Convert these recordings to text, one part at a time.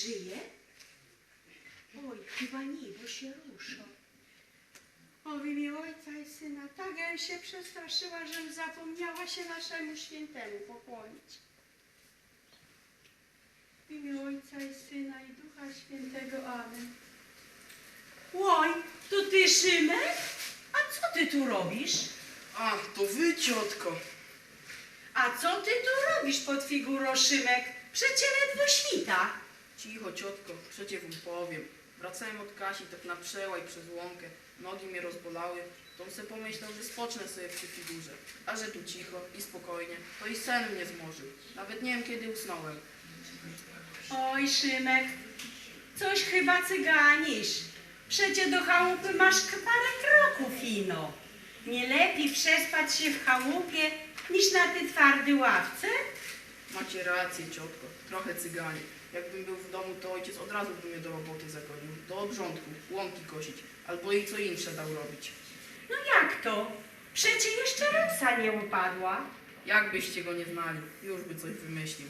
żyje? Oj, chyba nie, bo się rusza. O w imię Ojca i Syna, tak ja się przestraszyła, że zapomniała się naszemu świętemu pokłonić. W imię Ojca i Syna i Ducha Świętego. Amen. Oj, to ty, Szymek? A co ty tu robisz? Ach, to wy, ciotko. A co ty tu robisz pod figurą, Szymek? Przecie ledwo świta. Cicho, ciotko, przecie wam powiem. Wracałem od Kasi tak na przełaj przez łąkę. Nogi mnie rozbolały. To se pomyślał, że spocznę sobie przy figurze. A że tu cicho i spokojnie, to i sen mnie zmorzył. Nawet nie wiem, kiedy usnąłem. Oj, Szymek, coś chyba cyganisz. Przecie do chałupy masz parę kroków ino. Nie lepiej przespać się w chałupie niż na tej twardej ławce? Macie rację, ciotko. Trochę cyganie. Jakbym był w domu, to ojciec od razu by mnie do roboty zagonił. Do obrządku, łąki kosić. Albo i co insze dał robić. No jak to? Przecie jeszcze rosa nie upadła. Jakbyście go nie znali, już by coś wymyślił.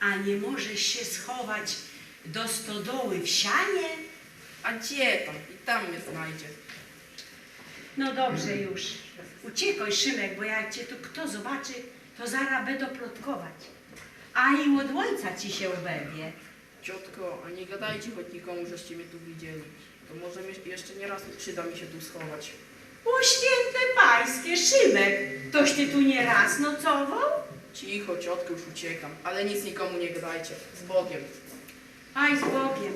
A nie możesz się schować do stodoły w sianie? A gdzie tam? I tam mnie znajdzie. No dobrze już. Uciekaj, Szymek, bo jak cię tu kto zobaczy, to zaraz będą plotkować. A i od ojca ci się oberwie. Ciotko, a nie gadajcie choć nikomu, żeście mnie tu widzieli. To może mi- jeszcze nie raz przyda mi się tu schować. O święte pańskie, Szymek, toś ty tu nie raz nocował? Cicho, ciotko, już uciekam, ale nic nikomu nie gadajcie. Z Bogiem. Aj z Bogiem.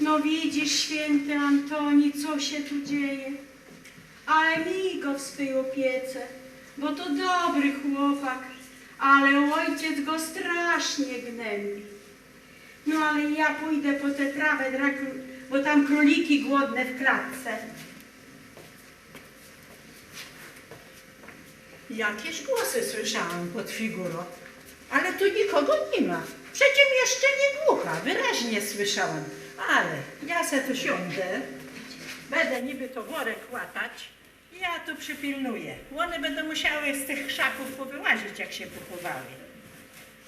No widzisz, święty Antoni, co się tu dzieje. Ale mi go w swej opiece, bo to dobry chłopak, ale ojciec go strasznie gnębi. No ale ja pójdę po tę trawę, bo tam króliki głodne w klatce. Jakieś głosy słyszałam pod figurą, ale tu nikogo nie ma. Przecież jeszcze nie głucha, wyraźnie słyszałam. Ale ja se tu siądę, będę niby to worek łatać, ja tu przypilnuję. One będą musiały z tych krzaków powyłazić, jak się pochowały.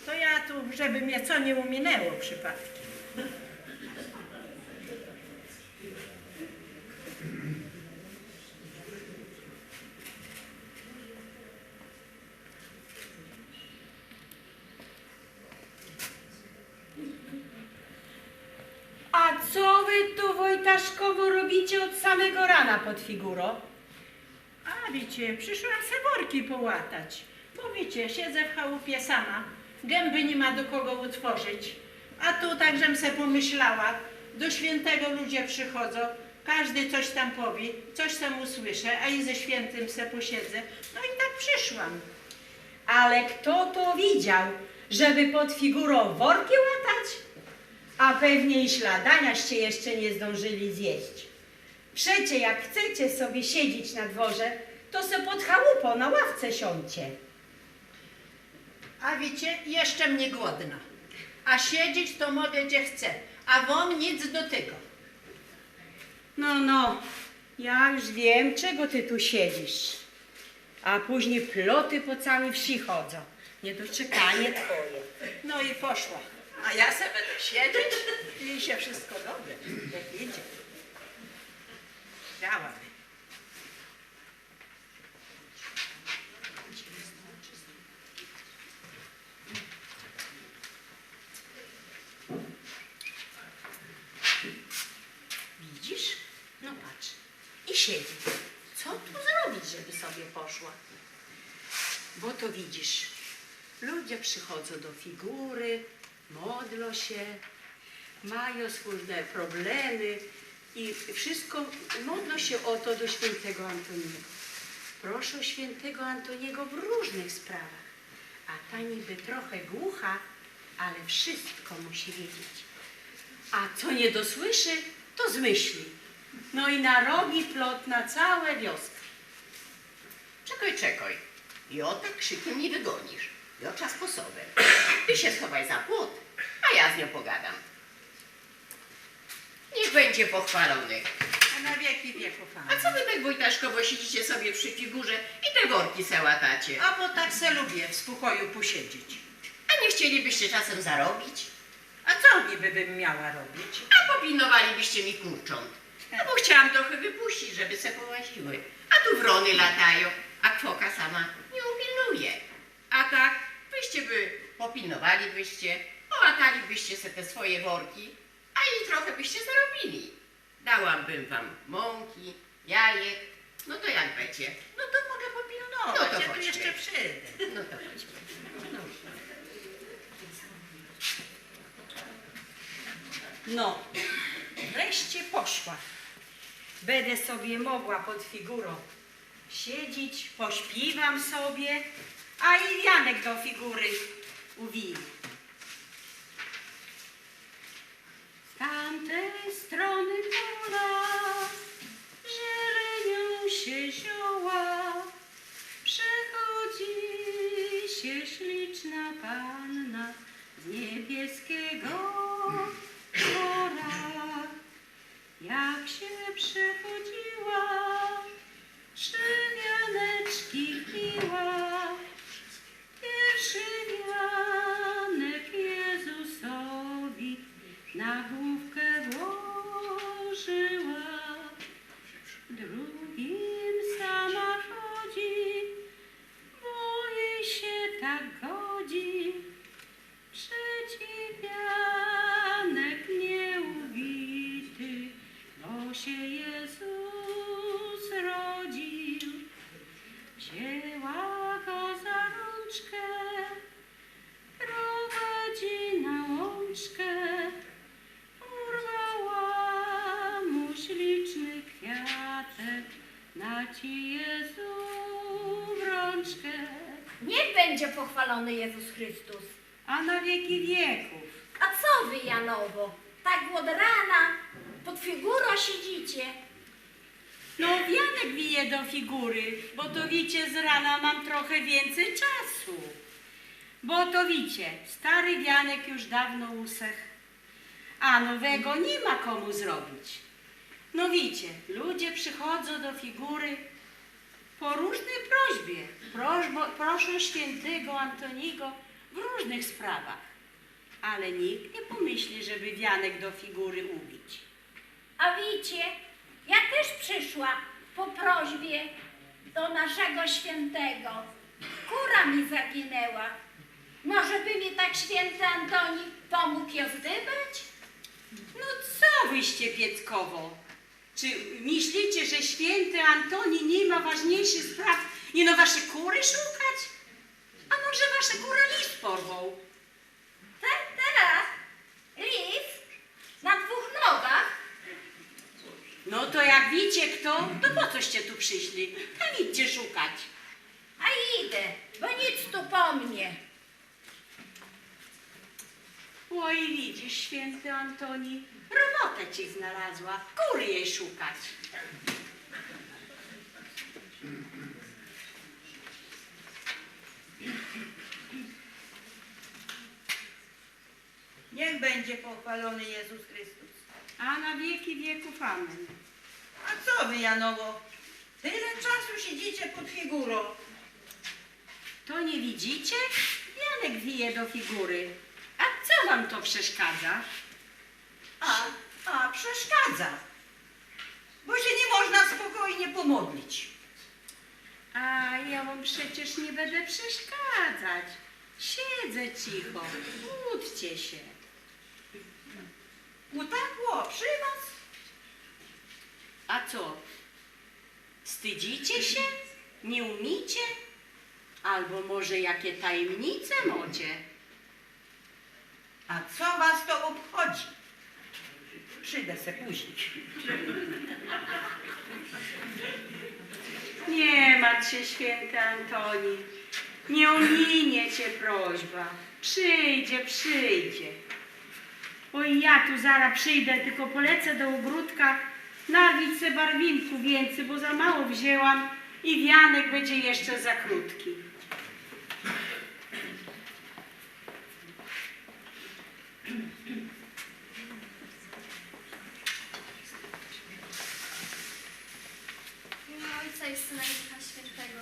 To ja tu, żeby mnie co nie uminęło przypadkiem. A co wy tu, Wojtaszkowo, robicie od samego rana pod figurą? A wiecie, przyszłam se worki połatać. Bo wiecie, siedzę w chałupie sama, gęby nie ma do kogo utworzyć. A tu tak, żem se pomyślała, do świętego ludzie przychodzą, każdy coś tam powie, coś tam usłyszę, a i ze świętym se posiedzę. No i tak przyszłam. Ale kto to widział, żeby pod figurą worki łatać? A pewnie i śladaniaście jeszcze nie zdążyli zjeść. Przecie jak chcecie sobie siedzieć na dworze, to se pod chałupą na ławce siądźcie. A wiecie, jeszcze mnie głodna. A siedzieć to mogę gdzie chcę, a wam nic do tego. No, no, ja już wiem, czego ty tu siedzisz. A później ploty po całej wsi chodzą. Niedoczekanie twoje. No i poszła. A ja se będę siedzieć i się wszystko dobrze. Jak idzie. Działamy. Widzisz? No patrz. I siedzi. Co tu zrobić, żeby sobie poszła? Bo to widzisz, ludzie przychodzą do figury, modlą się, mają różne problemy i wszystko modlą się o to do świętego Antoniego. Proszą świętego Antoniego w różnych sprawach, a ta niby trochę głucha, ale wszystko musi wiedzieć. A co nie dosłyszy, to zmyśli. No i narobi plot na całe wioski. Czekaj, czekaj. I o tak krzykiem nie wygonisz. I o czas sposobem. Ty się schowaj za płot, a ja z nią pogadam. Niech będzie pochwalony. A na wieki wieków, A co wy tak Wojtaszkowo siedzicie sobie przy figurze i te worki se łatacie? A bo tak se lubię w spokoju posiedzieć. A nie chcielibyście czasem zarobić? co niby bym miała robić? A popilnowalibyście mi kurcząt. No bo chciałam trochę wypuścić, żeby se połaziły. A tu wrony latają, a kwoka sama nie upilnuje. A tak, wyście by popilnowalibyście, połatalibyście se te swoje worki, a i trochę byście zarobili. Dałabym wam mąki, jajek, no to jak będzie? No to mogę popilnować, No to ja tu jeszcze przyjdę. No to chodźmy. No, wreszcie poszła. Będę sobie mogła pod figurą siedzieć, pośpiewam sobie, a i Janek do figury uwije. Z tamtej strony pola zielenią się zioła, przechodzi się śliczna panna z niebieskiego Jak się przechodziła, trzy wianeczki piła. Pierwszy wianek Jezusowi na główkę włożyła. Drugim sama chodzi, bo jej się tak będzie pochwalony Jezus Chrystus. a na wieki wieków. A co wy, Janowo? Tak od rana pod figurą siedzicie. No wianek wije do figury, bo to wicie z rana mam trochę więcej czasu. Bo to wicie, stary wianek już dawno usech, a nowego nie ma komu zrobić. No wicie, ludzie przychodzą do figury po różnej prośbie. Prośbo, proszą świętego Antoniego w różnych sprawach. Ale nikt nie pomyśli, żeby wianek do figury ubić. A wiecie, ja też przyszła po prośbie do naszego świętego. Kura mi zaginęła. Może by mi tak święty Antoni pomógł ją zdybać? No co wyście Pieckowo? Czy myślicie, że święty Antoni nie ma ważniejszych spraw, nie no wasze kury szukać? A może wasze kury lis porwą? Tak, teraz lis na dwóch nogach. No to jak wiecie kto, to po coście tu przyszli? Tam idźcie szukać. A idę, bo nic tu po mnie. Oj, widzisz, święty Antoni, robotę ci znalazła, kury jej szukać. Niech będzie pochwalony Jezus Chrystus. A na wieki wieków amen. A co wy, Janowo? Tyle czasu siedzicie pod figurą. To nie widzicie? Janek wije do figury. A co wam to przeszkadza? A, a przeszkadza. Bo się nie można spokojnie pomodlić. A ja wam przecież nie będę przeszkadzać. Siedzę cicho, módlcie się. Utakło przy was? A co? Wstydzicie się? Nie umicie? Albo może jakie tajemnice mocie? A co was to obchodzi? Przyjdę se później. Nie martw się, święty Antoni. Nie ominie cię prośba. Przyjdzie, przyjdzie. Oj, ja tu zaraz przyjdę, tylko polecę do ogródka nawić se barwinku więcej, bo za mało wzięłam i wianek będzie jeszcze za krótki. W Ojca i Syna i Ducha Świętego.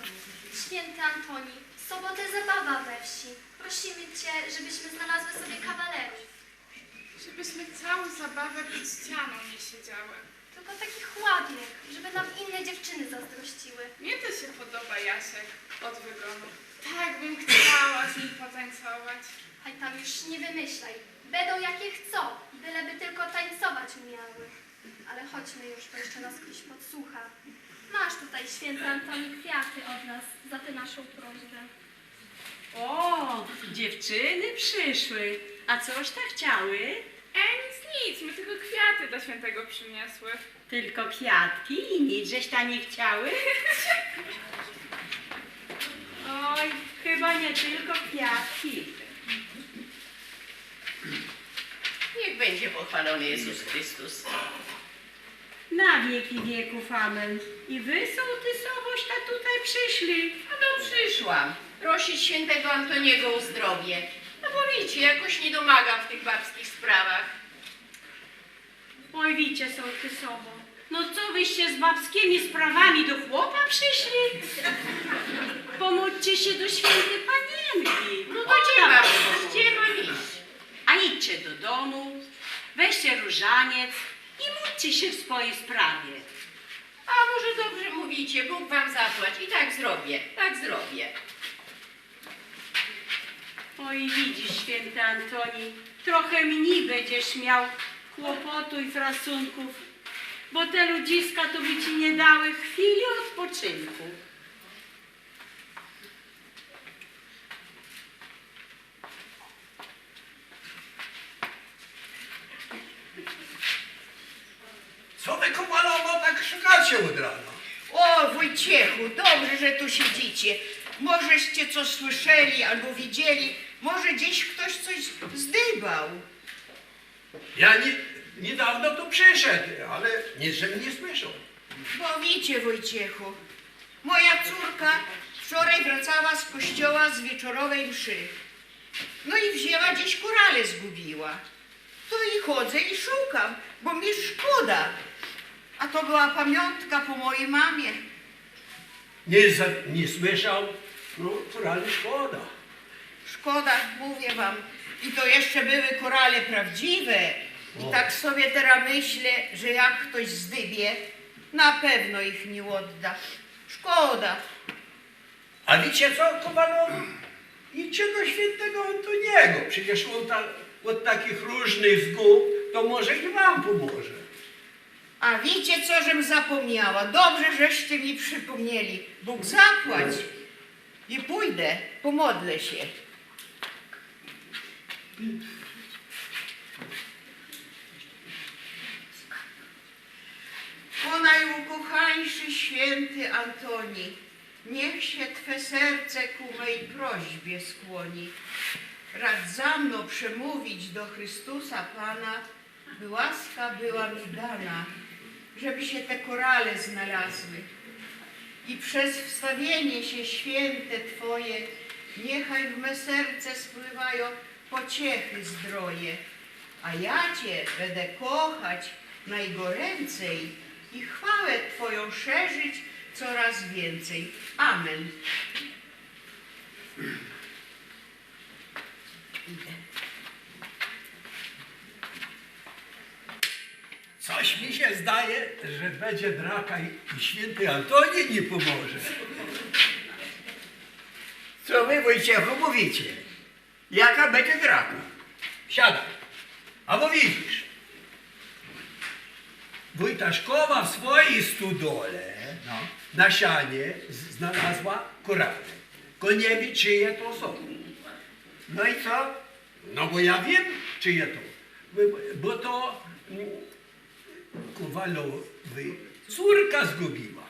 Święty Antoni, w sobotę zabawa we wsi. Prosimy Cię, żebyśmy znalazły sobie kawalerów. byśmy całą zabawę pod ścianą nie siedziały. Tylko taki chładnik, żeby nam inne dziewczyny zazdrościły. Mnie to się podoba, Jasiek, od wygonu. Tak bym chciała z nim potańcować. Aj tam już nie wymyślaj. Będą jakie chcą, byleby tylko tańcować umiały. Ale chodźmy już, to jeszcze nas ktoś podsłucha. Masz tutaj święty Antoni kwiaty od nas za tę naszą prośbę. O, dziewczyny przyszły. A coś tak chciały? E, nic, nic, my tylko kwiaty do świętego przyniosły. Tylko kwiatki i nic żeś ta nie chciały? Oj, chyba nie tylko kwiatki. Niech będzie pochwalony Jezus Chrystus. Na wieki wieków, amen. I wy, sołtysowoś, ta tutaj przyszli. A no przyszłam prosić świętego Antoniego o zdrowie. No bo wiecie, jakoś nie domagam w tych babskich sprawach. Oj, wicie, sołtysowo. No co wyście z babskimi sprawami do chłopa przyszli? Pomódźcie się do świętej panienki. No to gdzie mam, gdzie mam iść? A idźcie do domu, weźcie różaniec i módlcie się w swojej sprawie. A może dobrze mówicie, Bóg wam zapłać. I tak zrobię, tak zrobię. Oj, widzisz, święty Antoni, trochę mniej będziesz miał kłopotu i frasunków, bo te ludziska to by ci nie dały chwili odpoczynku. Co wy kumalowo tak szukacie od rana? O, Wojciechu, dobrze, że siedzicie. Możeście coś słyszeli albo widzieli. Może gdzieś ktoś coś zdybał. Ja nie, niedawno tu przyszedł, ale nic, żebym nie słyszał. Bo wiecie, Wojciechu, moja córka wczoraj wracała z kościoła z wieczorowej mszy. No i wzięła gdzieś korale zgubiła. To i chodzę i szukam, bo mi szkoda. A to była pamiątka po mojej mamie. Nie, nie słyszał, no, ale szkoda. Szkoda, mówię wam. I to jeszcze były korale prawdziwe. I O. tak sobie teraz myślę, że jak ktoś zdybie, na pewno ich nie odda. Szkoda. A wiecie co, Kowalowo? Idźcie do świętego Antoniego. Przecież on ta, od takich różnych zgub, to może i wam pomoże. A wiecie co, żem zapomniała? Dobrze, żeście mi przypomnieli. Bóg zapłać. I pójdę, pomodlę się. O najukochańszy święty Antoni, niech się Twe serce ku mej prośbie skłoni. Rad za mną przemówić do Chrystusa Pana, by łaska była mi dana, żeby się te korale znalazły. I przez wstawienie się święte Twoje, niechaj w me serce spływają pociechy zdroje. A ja Cię będę kochać najgoręcej i chwałę Twoją szerzyć coraz więcej. Amen. Coś mi się zdaje, że będzie draka i, i święty Antoni nie pomoże. Co wy, Wojciechu, mówicie? Jaka będzie draka? Siadaj. A bo widzisz, Wojtaszkowa w swojej studole No. na sianie znalazła korale. Ko nie wie, czyje to są. No i co? No bo ja wiem, czyje to. Bo- Bo to mm, Kowalowy córka zgubiła.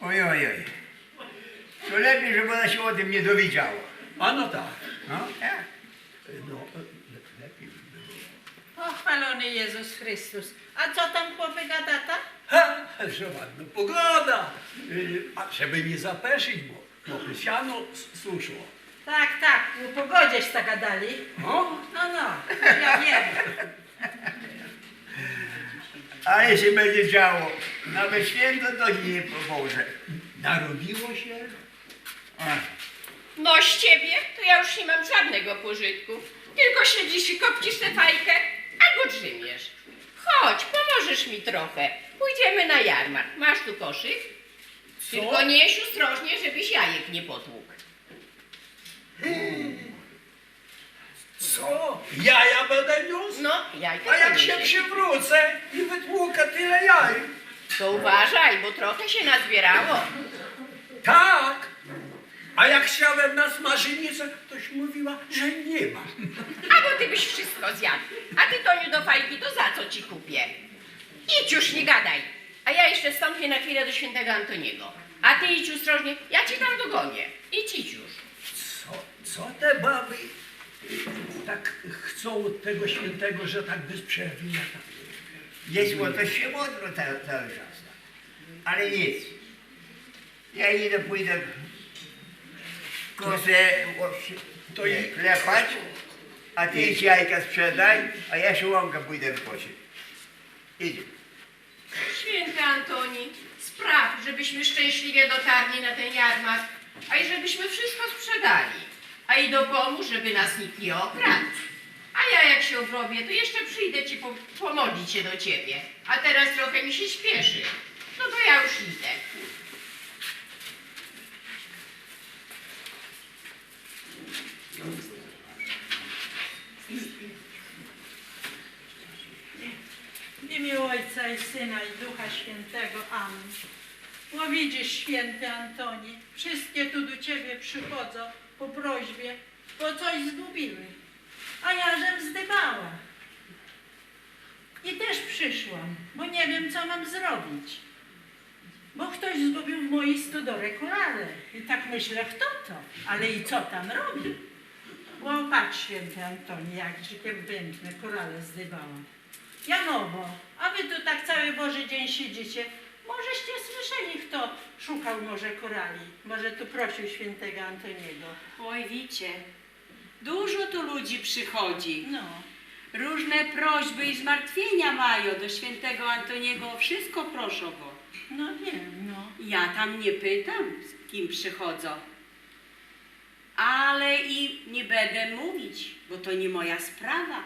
Oj, oj, oj. To lepiej, żeby ona się o tym nie dowiedziała. A no tak. No, tak. No, le- lepiej by było. Pochwalony Jezus Chrystus. A co tam chłopy gadata? Ha, że ładna pogoda. Y, A żeby nie zapeszyć, bo chłopy siano s- suszło. Tak, tak, o pogodzieś tak gadali. No, No, no, ja wiem. Ale się będzie działo. Nawet święto to nie pomoże. narobiło się. Ach. No z ciebie to ja już nie mam żadnego pożytku. Tylko siedzisz i kopcisz tę fajkę, albo drzymiesz. Chodź, pomożesz mi trochę. Pójdziemy na jarmark. Masz tu koszyk? Tylko nieś ostrożnie, żebyś jajek nie potłukł. Co? Jaja będę niósł? No, jajka A jak się przywrócę i wytłukę tyle jaj? To uważaj, bo trochę się nazbierało. Tak. A jak chciałem na smażenicę, toś mówiła, że nie ma. A bo ty byś wszystko zjadł. A ty, Toniu, do fajki to za co ci kupię? Idź już, nie gadaj. A ja jeszcze wstąpię na chwilę do świętego Antoniego. A ty idź ostrożnie, ja ci tam dogonię. Idź, idź już. Co, co te baby tak chcą od tego świętego, że tak bez przerwy? Jest to się modro cały, cały czas. Ale nic. Ja idę, pójdę kosę To to i- i klepać, a ty idź jajka sprzedaj, a ja się łąkę pójdę wypoczyć. Idzie. Święty Antoni, spraw, żebyśmy szczęśliwie dotarli na ten jarmark, a i żebyśmy wszystko sprzedali. A i dopomóż, żeby nas nikt nie okradł. A ja jak się obrobię, to jeszcze przyjdę ci po pomodlić się do ciebie. A teraz trochę mi się śpieszy. No to ja już idę. W imię Ojca i Syna i Ducha Świętego. Amen. Bo widzisz, święty Antoni, wszystkie tu do Ciebie przychodzą po prośbie, bo coś zgubiły. A ja żem zdybała. I też przyszłam, bo nie wiem, co mam zrobić. Bo ktoś zgubił w mojej stodole korale. I tak myślę, kto to? Ale i co tam robi? Bo patrz, święty Antoni, jak życiem piękne korale zdybałam. Janowo, a wy tu tak cały Boży dzień siedzicie. Możeście słyszeli, kto szukał może korali. Może tu prosił świętego Antoniego. Oj, wicie, dużo tu ludzi przychodzi. No, Różne prośby i zmartwienia mają do świętego Antoniego. O wszystko proszą go. no wiem, no. Ja tam nie pytam, z kim przychodzą. Ale i nie będę mówić, bo to nie moja sprawa.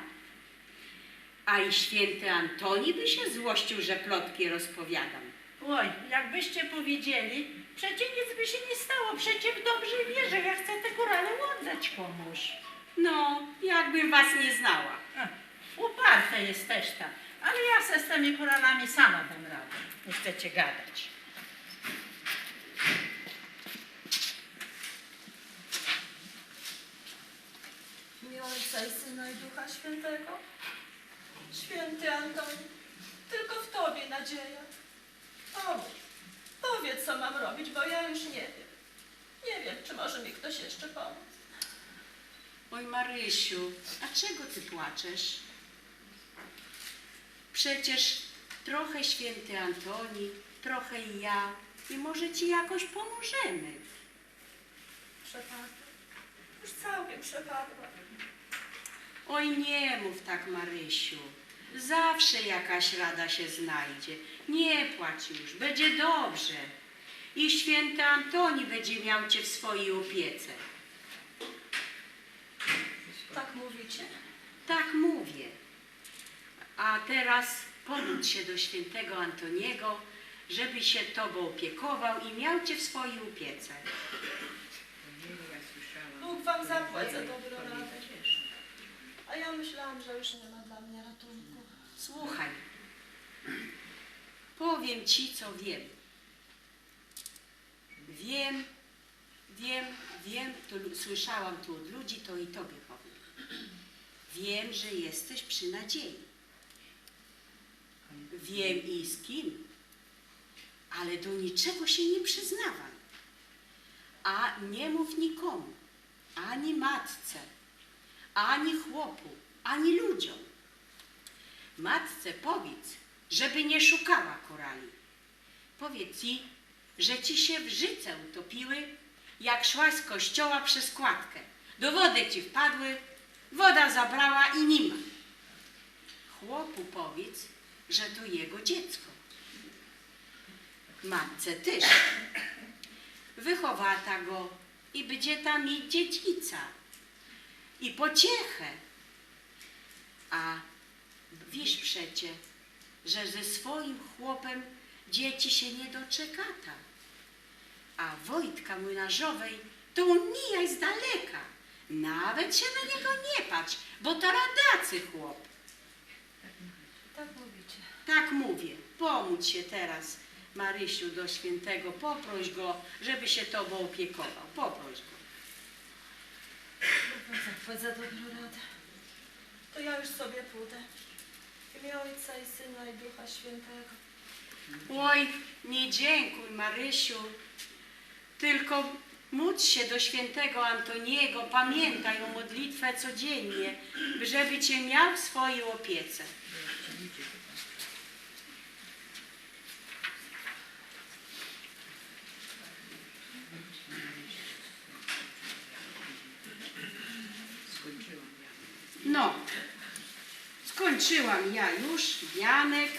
A i święty Antoni by się złościł, że plotki rozpowiadam. Oj, jakbyście powiedzieli, przecie nic by się nie stało. Przecie w dobrej wierze ja chcę te korale oddać komuś. No, jakbym was nie znała. A, Uparta jest też ta, ale ja se z tymi koralami sama dam radę. Nie chcecie gadać. Imię Ojca i Syna i Ducha Świętego. Święty Antoni, tylko w Tobie nadzieja. Powiedz, powiedz, co mam robić, bo ja już nie wiem. Nie wiem, czy może mi ktoś jeszcze pomóc. Oj Marysiu, a czego ty płaczesz? Przecież trochę święty Antoni, trochę i ja i może ci jakoś pomożemy. Przepadłam. Już całkiem przepadłam. Oj nie mów tak Marysiu, zawsze jakaś rada się znajdzie. Nie płacz już, będzie dobrze. I święty Antoni będzie miał cię w swojej opiece. Tak mówicie? Tak mówię. A teraz pomódl się do świętego Antoniego, żeby się Tobą opiekował i miał Cię w swojej opiece. Bóg Wam zapłać za dobrą radę. A ja myślałam, że już nie ma. Słuchaj, powiem Ci, co wiem. Wiem, wiem, wiem, to słyszałam tu od ludzi, to i Tobie powiem. Wiem, że jesteś przy nadziei. Wiem i z kim, ale do niczego się nie przyznawaj. A nie mów nikomu, ani matce, ani chłopu, ani ludziom. Matce powiedz, żeby nie szukała korali. Powiedz jej, że ci się w życe utopiły, jak szłaś z kościoła przez kładkę. Do wody ci wpadły, woda zabrała i nie ma. Chłopu powiedz, że to jego dziecko. Matce też. Wychowata go i będzie tam mieć dziedzica. I pociechę, A wiesz przecie, że ze swoim chłopem dzieci się nie doczekata. A Wojtka Młynarzowej to on mijaj z daleka. Nawet się na niego nie patrz, bo to radacy chłop. Tak mówicie. Tak mówię, pomódl się teraz, Marysiu, do świętego, poproś go, żeby się tobą opiekował. Poproś go. Zapłać za dobrą radę. To ja już sobie pójdę. W imię Ojca i Syna i Ducha Świętego. Oj, nie dziękuj, Marysiu, tylko módl się do świętego Antoniego, pamiętaj o modlitwę codziennie, żeby cię miał w swojej opiece. No, skończyłam ja już, Janek,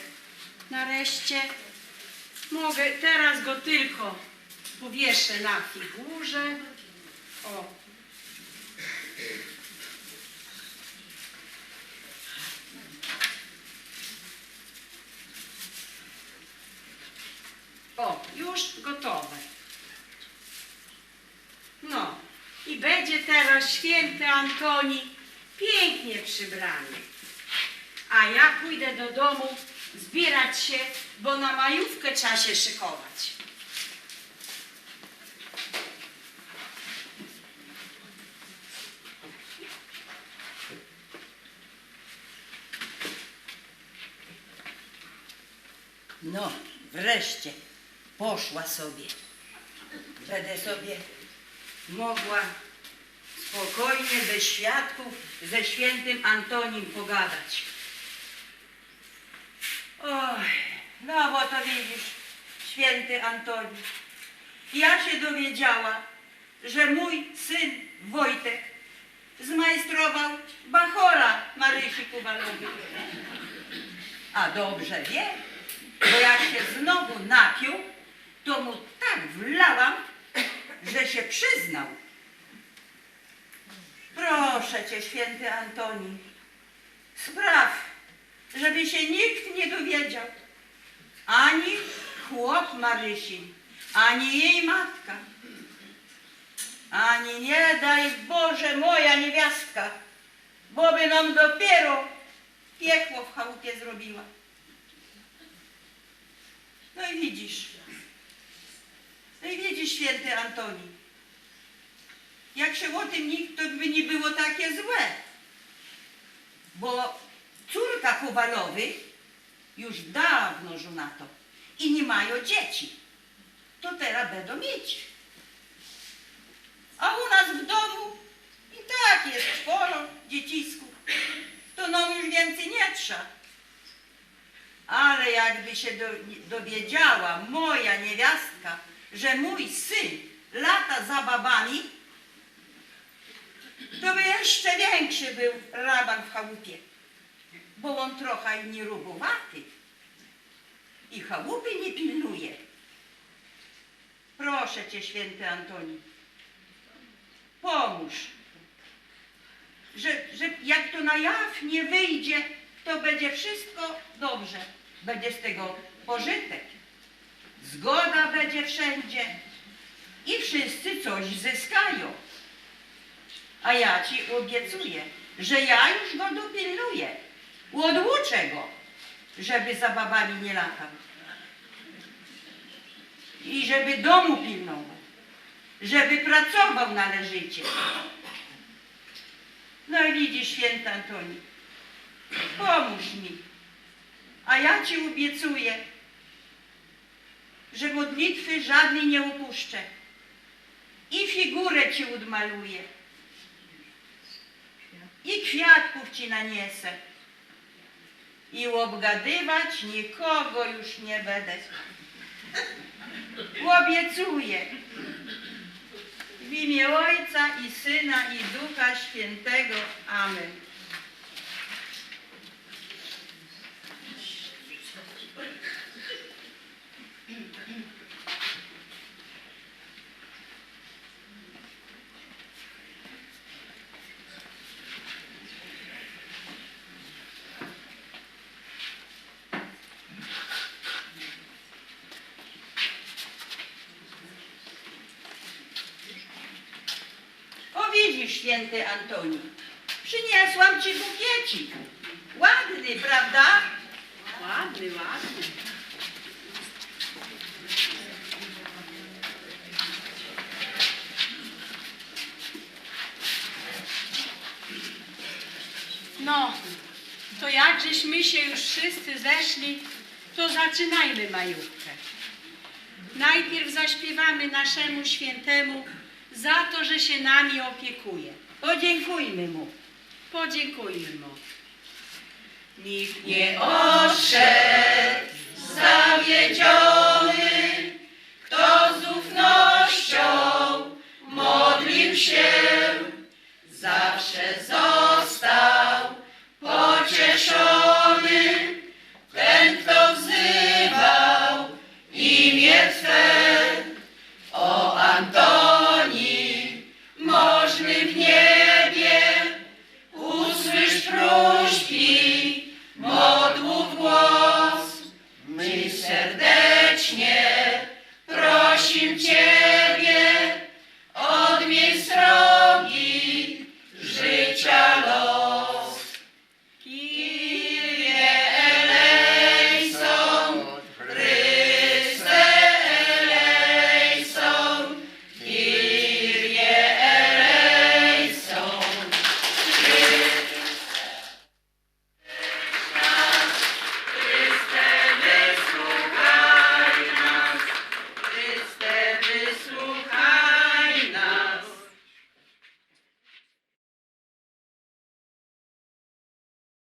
nareszcie. Mogę teraz go tylko powieszę na figurze. O. O, już gotowe. No, i będzie teraz święty Antoni pięknie przybrany. A ja pójdę do domu zbierać się, bo na majówkę trzeba się szykować. No, wreszcie poszła sobie. Będę sobie mogła spokojnie, bez świadków, ze świętym Antonim pogadać. Oj, no bo to widzisz, święty Antoni. Ja się dowiedziała, że mój syn Wojtek zmajstrował bachora Marysi Kuwalowi. A dobrze wie, bo jak się znowu napił, to mu tak wlałam, że się przyznał. Proszę cię, święty Antoni, spraw, żeby się nikt nie dowiedział. Ani chłop Marysi, ani jej matka, ani nie daj Boże moja niewiastka, bo by nam dopiero piekło w chałupie zrobiła. No i widzisz, no i widzisz, święty Antoni, jak się o tym nikt, to by nie było takie złe. Bo córka Kowalowy już dawno żonato i nie mają dzieci. To teraz będą mieć. A u nas w domu i tak jest sporo dziecisków. To nam już więcej nie trzeba. Ale jakby się do, dowiedziała moja niewiastka, że mój syn lata za babami, to by jeszcze większy był raban w chałupie, bo on trochę nierubowaty i chałupy nie pilnuje. Proszę cię, święty Antoni, pomóż, że, że jak to na jaw nie wyjdzie, to będzie wszystko dobrze, będzie z tego pożytek. Zgoda będzie wszędzie i wszyscy coś zyskają. A ja ci obiecuję, że ja już go dopilnuję. Odłuczę go, żeby za babami nie latał. I żeby domu pilnował. Żeby pracował należycie. No i widzisz, święty Antoni, pomóż mi. A ja ci obiecuję, że modlitwy żadnej nie opuszczę. I figurę ci odmaluję. I kwiatków ci naniesę. I obgadywać nikogo już nie będę. Obiecuję. W imię Ojca i Syna i Ducha Świętego. Amen. Antoni. Przyniosłam ci bukiecik. Ładny, prawda? Ładny, ładny. No, to jak żeśmy się już wszyscy zeszli, to zaczynajmy majówkę. Najpierw zaśpiewamy naszemu świętemu za to, że się nami opiekuje. Podziękujmy mu. Podziękujmy mu. Nikt nie odszedł zawiedziony.